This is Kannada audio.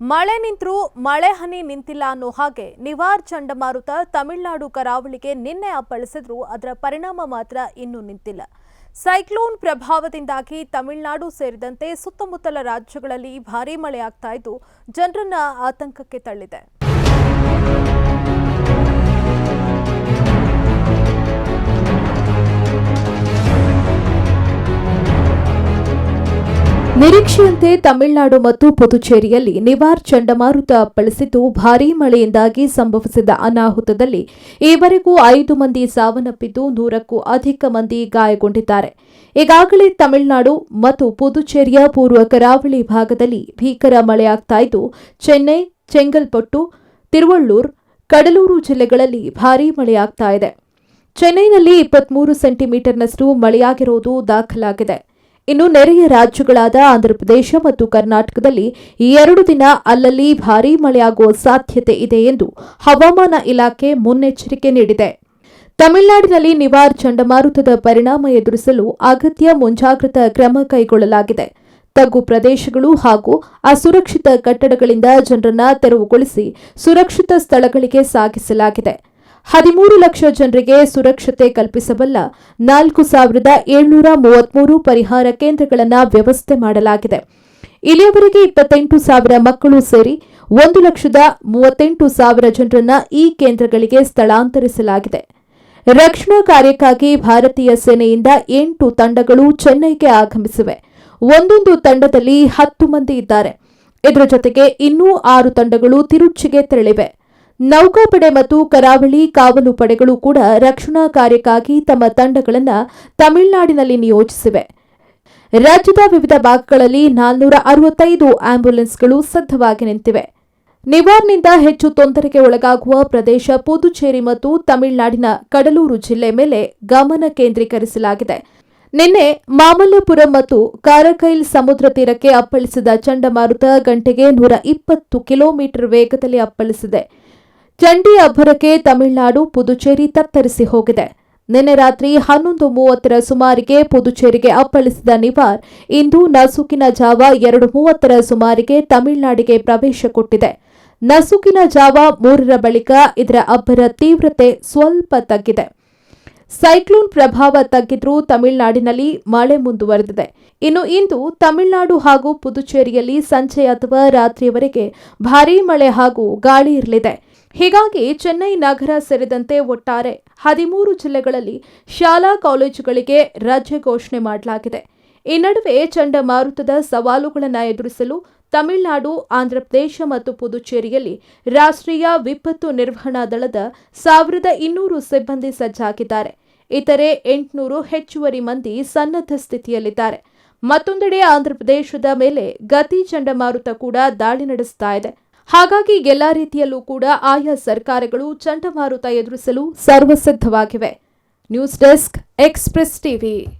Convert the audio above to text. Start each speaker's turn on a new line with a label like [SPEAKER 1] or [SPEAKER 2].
[SPEAKER 1] ಮಳೆ ನಿಂತರೂ ಮಳೆ ಹನಿ ನಿಂತಿಲ್ಲ ಅನ್ನೋ ಹಾಗೆ ನಿವಾರ್ ಚಂಡಮಾರುತ ತಮಿಳುನಾಡು ಕರಾವಳಿಗೆ ನಿನ್ನೆ ಅಪ್ಪಳಿಸಿದ್ರೂ ಅದರ ಪರಿಣಾಮ ಮಾತ್ರ ಇನ್ನೂ ನಿಂತಿಲ್ಲ. ಸೈಕ್ಲೋನ್ ಪ್ರಭಾವದಿಂದಾಗಿ ತಮಿಳುನಾಡು ಸೇರಿದಂತೆ ಸುತ್ತಮುತ್ತಲ ರಾಜ್ಯಗಳಲ್ಲಿ ಭಾರೀ ಮಳೆಯಾಗ್ತಾ ಇದ್ದು, ಜನರನ್ನ ಆತಂಕಕ್ಕೆ ತಳ್ಳಿದೆ. ನಿರೀಕ್ಷೆಯಂತೆ ತಮಿಳುನಾಡು ಮತ್ತು ಪುದುಚೇರಿಯಲ್ಲಿ ನಿವಾರ್ ಚಂಡಮಾರುತ ಅಪ್ಪಳಿಸಿದ್ದು ಭಾರೀ ಮಳೆಯಿಂದಾಗಿ ಸಂಭವಿಸಿದ ಅನಾಹುತದಲ್ಲಿ ಈವರೆಗೂ ಐದು ಮಂದಿ ಸಾವನ್ನಪ್ಪಿದ್ದು ನೂರಕ್ಕೂ ಅಧಿಕ ಮಂದಿ ಗಾಯಗೊಂಡಿದ್ದಾರೆ. ಈಗಾಗಲೇ ತಮಿಳುನಾಡು ಮತ್ತು ಪುದುಚೇರಿಯ ಪೂರ್ವ ಕರಾವಳಿ ಭಾಗದಲ್ಲಿ ಭೀಕರ ಮಳೆಯಾಗ್ತಾ ಇದ್ದು, ಚೆನ್ನೈ, ಚೆಂಗಲ್ಪಟ್ಟು, ತಿರುವಳ್ಳೂರ್, ಕಡಲೂರು ಜಿಲ್ಲೆಗಳಲ್ಲಿ ಭಾರೀ ಮಳೆಯಾಗ್ತಾ ಇದೆ. ಚೆನ್ನೈನಲ್ಲಿ ಇಪ್ಪತ್ಮೂರು ಸೆಂಟಿಮೀಟರ್ನಷ್ಟು ಮಳೆಯಾಗಿರುವುದು ದಾಖಲಾಗಿದೆ. ಇನ್ನು ನೆರೆಯ ರಾಜ್ಯಗಳಾದ ಆಂಧ್ರಪ್ರದೇಶ ಮತ್ತು ಕರ್ನಾಟಕದಲ್ಲಿ ಎರಡು ದಿನ ಅಲ್ಲಲ್ಲಿ ಭಾರೀ ಮಳೆಯಾಗುವ ಸಾಧ್ಯತೆ ಇದೆ ಎಂದು ಹವಾಮಾನ ಇಲಾಖೆ ಮುನ್ನೆಚ್ಚರಿಕೆ ನೀಡಿದೆ. ತಮಿಳುನಾಡಿನಲ್ಲಿ ನಿವಾರ್ ಚಂಡಮಾರುತದ ಪರಿಣಾಮ ಎದುರಿಸಲು ಅಗತ್ಯ ಮುಂಜಾಗ್ರತಾ ಕ್ರಮ ಕೈಗೊಳ್ಳಲಾಗಿದೆ. ತಗ್ಗು ಪ್ರದೇಶಗಳು ಹಾಗೂ ಅಸುರಕ್ಷಿತ ಕಟ್ಟಡಗಳಿಂದ ಜನರನ್ನು ತೆರವುಗೊಳಿಸಿ ಸುರಕ್ಷಿತ ಸ್ಥಳಗಳಿಗೆ ಸಾಗಿಸಲಾಗಿದೆ. ಹದಿಮೂರು ಲಕ್ಷ ಜನರಿಗೆ ಸುರಕ್ಷತೆ ಕಲ್ಪಿಸಬಲ್ಲ ನಾಲ್ಕು ಸಾವಿರದ ಏಳ್ನೂರ ಮೂವತ್ಮೂರು ಪರಿಹಾರ ಕೇಂದ್ರಗಳನ್ನು ವ್ಯವಸ್ಥೆ ಮಾಡಲಾಗಿದೆ. ಇಲ್ಲಿಯವರೆಗೆ ಇಪ್ಪತ್ತೆಂಟು ಸಾವಿರ ಮಕ್ಕಳು ಸೇರಿ ಒಂದು ಲಕ್ಷದ ಮೂವತ್ತೆಂಟು ಸಾವಿರ ಜನರನ್ನು ಈ ಕೇಂದ್ರಗಳಿಗೆ ಸ್ಥಳಾಂತರಿಸಲಾಗಿದೆ. ರಕ್ಷಣಾ ಕಾರ್ಯಕ್ಕಾಗಿ ಭಾರತೀಯ ಸೇನೆಯಿಂದ ಎಂಟು ತಂಡಗಳು ಚೆನ್ನೈಗೆ ಆಗಮಿಸಿವೆ. ಒಂದೊಂದು ತಂಡದಲ್ಲಿ ಹತ್ತು ಮಂದಿ ಇದ್ದಾರೆ. ಇದರ ಜೊತೆಗೆ ಇನ್ನೂ ಆರು ತಂಡಗಳು ತಿರುಚಿಗೆ ತೆರಳಿವೆ. ನೌಕಾಪಡೆ ಮತ್ತು ಕರಾವಳಿ ಕಾವಲು ಪಡೆಗಳು ಕೂಡ ರಕ್ಷಣಾ ಕಾರ್ಯಕ್ಕಾಗಿ ತಮ್ಮ ತಂಡಗಳನ್ನು ತಮಿಳುನಾಡಿನಲ್ಲಿ ನಿಯೋಜಿಸಿವೆ. ರಾಜ್ಯದ ವಿವಿಧ ಭಾಗಗಳಲ್ಲಿ ನಾಲ್ನೂರ ಅರವತ್ತೈದು ಆಂಬ್ಯುಲೆನ್ಸ್ಗಳು ಸಿದ್ಧವಾಗಿ ನಿಂತಿವೆ. ನಿವಾರ್ನಿಂದ ಹೆಚ್ಚು ತೊಂದರೆಗೆ ಒಳಗಾಗುವ ಪ್ರದೇಶ ಪುದುಚೇರಿ ಮತ್ತು ತಮಿಳುನಾಡಿನ ಕಡಲೂರು ಜಿಲ್ಲೆ ಮೇಲೆ ಗಮನ ಕೇಂದ್ರೀಕರಿಸಲಾಗಿದೆ. ನಿನ್ನೆ ಮಾಮಲ್ಲಪುರಂ ಮತ್ತು ಕಾರಕೈಲ್ ಸಮುದ್ರ ತೀರಕ್ಕೆ ಅಪ್ಪಳಿಸಿದ ಚಂಡಮಾರುತ ಗಂಟೆಗೆ ನೂರ ಇಪ್ಪತ್ತು ಕಿಲೋಮೀಟರ್ ವೇಗದಲ್ಲಿ ಅಪ್ಪಳಿಸಿದೆ. ಚಂಡಿ ಅಬ್ಬರಕ್ಕೆ ತಮಿಳುನಾಡು ಪುದುಚೇರಿ ತತ್ತರಿಸಿ ಹೋಗಿದೆ. ನಿನ್ನೆ ರಾತ್ರಿ ಹನ್ನೊಂದು ಮೂವತ್ತರ ಸುಮಾರಿಗೆ ಪುದುಚೇರಿಗೆ ಅಪ್ಪಳಿಸಿದ ನಿವಾರ್ ಇಂದು ನಸುಕಿನ ಜಾವ ಎರಡು ಮೂವತ್ತರ ಸುಮಾರಿಗೆ ತಮಿಳುನಾಡಿಗೆ ಪ್ರವೇಶ ಕೊಟ್ಟಿದೆ. ನಸುಕಿನ ಜಾವ ಮೂರರ ಬಳಿಕ ಇದರ ಅಬ್ಬರ ತೀವ್ರತೆ ಸ್ವಲ್ಪ ತಗ್ಗಿದೆ. ಸೈಕ್ಲೋನ್ ಪ್ರಭಾವ ತಗ್ಗಿದ್ರೂ ತಮಿಳುನಾಡಿನಲ್ಲಿ ಮಳೆ ಮುಂದುವರೆದಿದೆ. ಇನ್ನು ಇಂದು ತಮಿಳುನಾಡು ಹಾಗೂ ಪುದುಚೇರಿಯಲ್ಲಿ ಸಂಜೆ ಅಥವಾ ರಾತ್ರಿಯವರೆಗೆ ಭಾರೀ ಮಳೆ ಹಾಗೂ ಗಾಳಿ ಇರಲಿದೆ. ಹೀಗಾಗಿ ಚೆನ್ನೈ ನಗರ ಸೇರಿದಂತೆ ಒಟ್ಟಾರೆ ಹದಿಮೂರು ಜಿಲ್ಲೆಗಳಲ್ಲಿ ಶಾಲಾ ಕಾಲೇಜುಗಳಿಗೆ ರಜೆ ಘೋಷಣೆ ಮಾಡಲಾಗಿದೆ. ಈ ನಡುವೆ ಚಂಡಮಾರುತದ ಸವಾಲುಗಳನ್ನು ಎದುರಿಸಲು ತಮಿಳುನಾಡು, ಆಂಧ್ರಪ್ರದೇಶ ಮತ್ತು ಪುದುಚೇರಿಯಲ್ಲಿ ರಾಷ್ಟ್ರೀಯ ವಿಪತ್ತು ನಿರ್ವಹಣಾ ದಳದ ಸಾವಿರದ ಇನ್ನೂರು ಸಿಬ್ಬಂದಿ ಸಜ್ಜಾಗಿದ್ದಾರೆ. ಇತರೆ ಎಂಟುನೂರು ಹೆಚ್ಚುವರಿ ಮಂದಿ ಸನ್ನದ್ಧ ಸ್ಥಿತಿಯಲ್ಲಿದ್ದಾರೆ. ಮತ್ತೊಂದೆಡೆ ಆಂಧ್ರಪ್ರದೇಶದ ಮೇಲೆ ಗತಿ ಚಂಡಮಾರುತ ಕೂಡ ದಾಳಿ ನಡೆಸ್ತಾ ಹಾಗಾಗಿ ಎಲ್ಲಾ ರೀತಿಯಲ್ಲೂ ಕೂಡ ಆಯಾ ಸರ್ಕಾರಗಳು ಚಂಡಮಾರುತ ಎದುರಿಸಲು ಸರ್ವಸಿದ್ಧವಾಗಿವೆ. News desk Express TV.